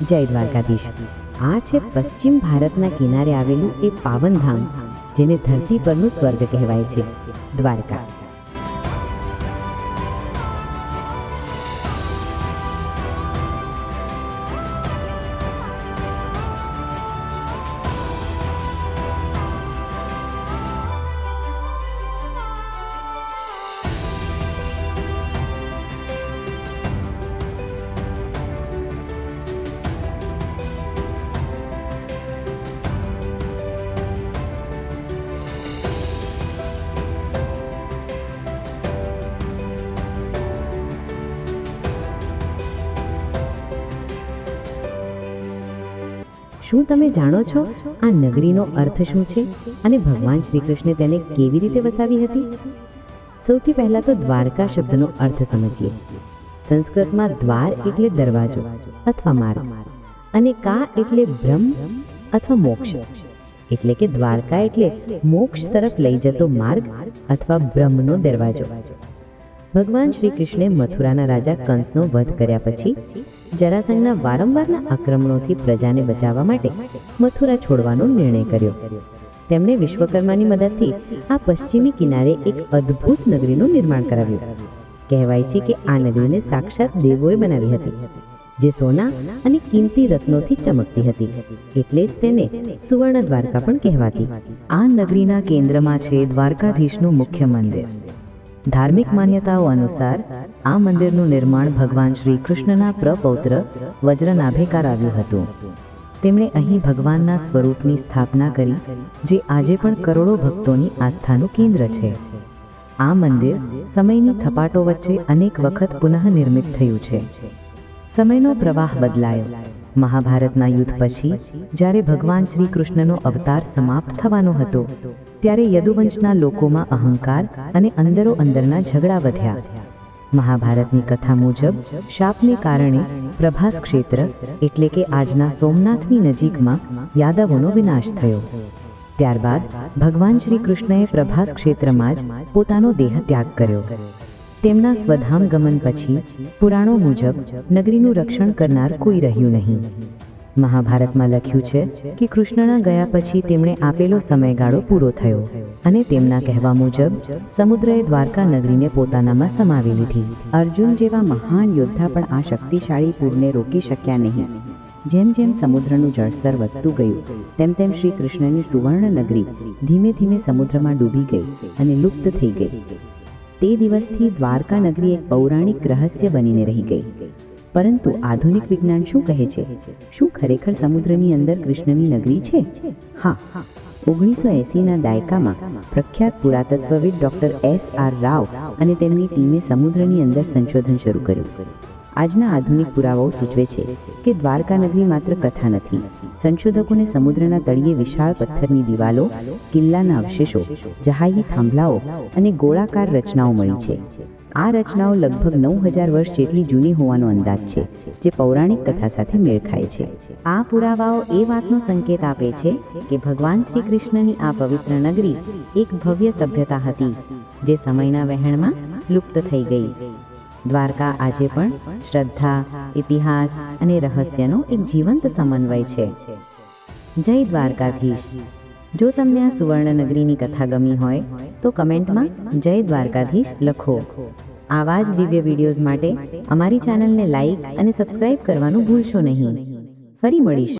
જય દ્વારકાધીશ. આ છે પશ્ચિમ ભારતના કિનારે આવેલું એ પાવનધામ, જેને ધરતી પરનું સ્વર્ગ કહેવાય છે, દ્વારકા. શું તમે જાણો છો આ નગરીનો અર્થ શું છે અને ભગવાન શ્રી કૃષ્ણે તેને કેવી રીતે વસાવી હતી? સૌથી પહેલા તો દ્વારકા શબ્દનો અર્થ સમજીએ. સંસ્કૃતમાં દ્વાર એટલે દરવાજો અથવા માર્ગ અને કા એટલે બ્રહ્મ અથવા મોક્ષ. એટલે કે દ્વારકા એટલે મોક્ષ તરફ લઈ જતો માર્ગ અથવા બ્રહ્મનો દરવાજો. ભગવાન શ્રી કૃષ્ણે મથુરાના રાજા કંસનો વધ કર્યા પછી જરાસંઘના વારંવારના આક્રમણોથી પ્રજાને બચાવવા માટે મથુરા છોડવાનો નિર્ણય કર્યો. તેમણે વિશ્વકર્માની મદદથી આ પશ્ચિમી કિનારે એક અદ્ભુત નગરીનું નિર્માણ કરાવ્યું. કહેવાય છે કે આ નગરીને સાક્ષાત દેવોએ બનાવી હતી, જે સોના અને કિંમતી રત્નોથી ચમકતી હતી. એટલે જ તેને સુવર્ણ દ્વારકા પણ કહેવાતી. આ નગરીના કેન્દ્રમાં છે દ્વારકાધીશનું મુખ્ય મંદિર. ધાર્મિક માન્યતાઓ અનુસાર, આ મંદિરનું નિર્માણ ભગવાન શ્રી કૃષ્ણના પ્રપૌત્ર વજ્રનાભે કરાવ્યું હતું. તેમણે અહીં ભગવાનના સ્વરૂપની સ્થાપના કરી, જે આજે પણ કરોડો ભક્તોની આસ્થાનું કેન્દ્ર છે. આ મંદિર સમયની થપાટો વચ્ચે અનેક વખત પુનઃ નિર્મિત થયું છે. સમયનો પ્રવાહ બદલાયો. મહાભારતના યુદ્ધ પછી, જ્યારે ભગવાન શ્રી કૃષ્ણનો અવતાર સમાપ્ત થવાનો હતો ત્યારે યદુવંશના લોકોમાં અહંકાર અને અંદરો અંદરના ઝઘડા વધ્યા. મહાભારતની કથા મુજબ, શાપને કારણે પ્રભાસ ક્ષેત્ર એટલે કે આજના સોમનાથની નજીકમાં યાદવોનો વિનાશ થયો. ત્યારબાદ ભગવાન શ્રી કૃષ્ણએ પ્રભાસ ક્ષેત્રમાં જ પોતાનો દેહ ત્યાગ કર્યો. તેમના સ્વધામ ગમન પછી પુરાણો મુજબ નગરીનું રક્ષણ કરનાર કોઈ રહ્યું નહીં. મહાભારતમાં લખ્યું છે કે કૃષ્ણના ગયા પછી તેમણે આપેલો સમયગાળો પૂરો થયો અને તેમના કહેવા મુજબ સમુદ્રએ દ્વારકા નગરીને પોતાનામાં સમાવી લીધી. અર્જુન જેવા મહાન યોદ્ધા પણ આ શક્તિશાળી પૂરને રોકી શક્યા નહીં. જેમ જેમ સમુદ્રનું જળસ્તર વધતું ગયું, તેમ તેમ શ્રી કૃષ્ણની સુવર્ણ નગરી ધીમે ધીમે સમુદ્રમાં ડૂબી ગઈ અને લુપ્ત થઈ ગઈ. તે દિવસથી દ્વારકા નગરી એક પૌરાણિક રહસ્ય બનીને રહી ગઈ. પરંતુ આધુનિક વિજ્ઞાન શું કહે છે? શું ખરેખર સમુદ્રની અંદર કૃષ્ણની નગરી છે? હા. ઓગણીસો એંસીના દાયકામાં પ્રખ્યાત પુરાતત્વવિદ ડોક્ટર એસ આર રાવ અને તેમની ટીમે સમુદ્રની અંદર સંશોધન શરૂ કર્યું. આજના આધુનિક પુરાવાઓ સૂચવે છે કે દ્વારકા નગરી માત્ર કથા નથી સંશોધકોને સમુદ્રના તળિયે વિશાળ પથ્થરની દિવાલો, કિલ્લાના અવશેષો, જહાજી થાંભલાઓ અને ગોળાકાર રચનાઓ મળી છે. આ રચનાઓ લગભગ નવ હજાર વર્ષ જેટલી જૂની હોવાનો અંદાજ છે, જે પૌરાણિક કથા સાથે મેળ ખાય છે. આ પુરાવાઓ એ વાતનો સંકેત આપે છે કે ભગવાન શ્રી કૃષ્ણની આ પવિત્ર નગરી એક ભવ્ય સભ્યતા હતી, જે સમયના વહેણમાં લુપ્ત થઈ ગઈ. દ્વારકા આજે પણ શ્રદ્ધા, ઇતિહાસ અને રહસ્યનો એક જીવંત સમન્વય છે. જય દ્વારકાધીશ. જો તમને આ સુવર્ણનગરીની કથા ગમી હોય, તો કમેન્ટમાં જય દ્વારકાધીશ લખો. આવા જ દિવ્ય વિડીયોઝ માટે અમારી ચેનલને લાઈક અને સબસ્ક્રાઇબ કરવાનું ભૂલશો નહીં. ફરી મળીશું.